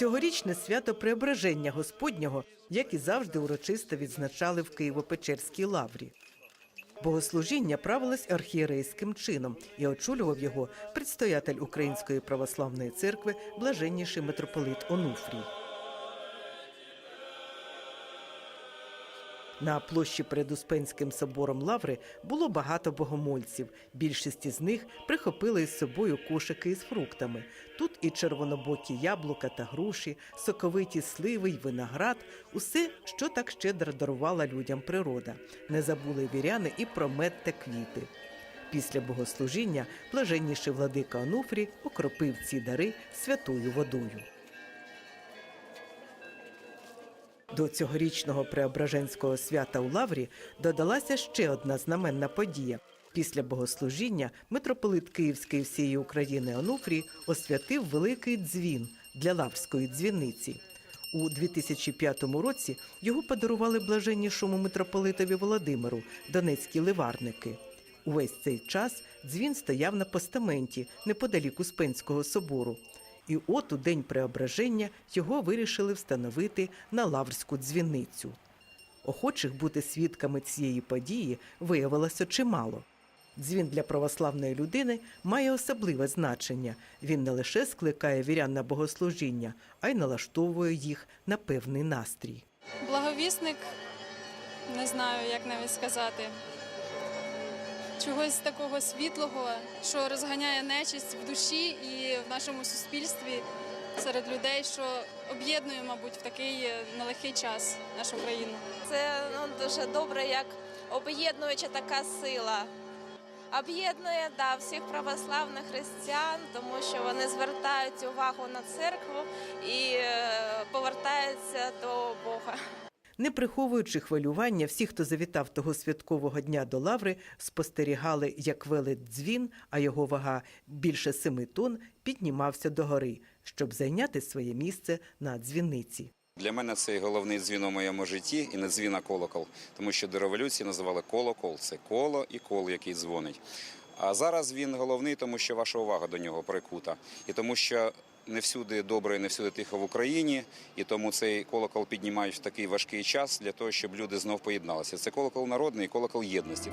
Цьогорічне свято Преображення Господнього, як і завжди, урочисто відзначали в Києво-Печерській лаврі. Богослужіння правилось архієрейським чином і очолював його предстоятель Української православної церкви, блаженніший митрополит Онуфрій. На площі перед Успенським собором Лаври було багато богомольців. Більшість із них прихопили із собою кошики із фруктами. Тут і червонобокі яблука та груші, соковиті сливи й виноград усе, що так щедро дарувала людям природа. Не забули віряни і про мед та квіти. Після богослужіння блаженніший владика Онуфрій окропив ці дари святою водою. До цьогорічного преображенського свята у Лаврі додалася ще одна знаменна подія. Після богослужіння митрополит Київської всієї України Онуфрій освятив великий дзвін для Лаврської дзвіниці. У 2005 році його подарували блаженнішому митрополитові Володимиру, донецькі ливарники. Увесь цей час дзвін стояв на постаменті неподалік Успенського собору. І от у день преображення його вирішили встановити на лаврську дзвіницю. Охочих бути свідками цієї події виявилося чимало. Дзвін для православної людини має особливе значення. Він не лише скликає вірян на богослужіння, а й налаштовує їх на певний настрій. Благовісник, не знаю, як навіть сказати. Чогось такого світлого, що розганяє нечисть в душі і в нашому суспільстві серед людей, що об'єднує, мабуть, в такий е, нелегкий час нашу країну. Це ну, дуже добре, як об'єднуюча така сила. Об'єднує да, всіх православних християн, тому що вони звертають увагу на церкву і е, повертаються до Бога. Не приховуючи хвилювання, всі, хто завітав того святкового дня до лаври, спостерігали, як велить дзвін, а його вага більше семи тонн, піднімався до гори, щоб зайняти своє місце на дзвіниці. Для мене це головний дзвін у моєму житті і не дзвін, а колокол, тому що до революції називали колокол. Це коло і кол, який дзвонить. А зараз він головний, тому що ваша увага до нього прикута, і тому що не всюди добре, не всюди тихо в Україні, і тому цей колокол піднімають в такий важкий час для того, щоб люди знов поєдналися. Це колокол народний колокол єдності.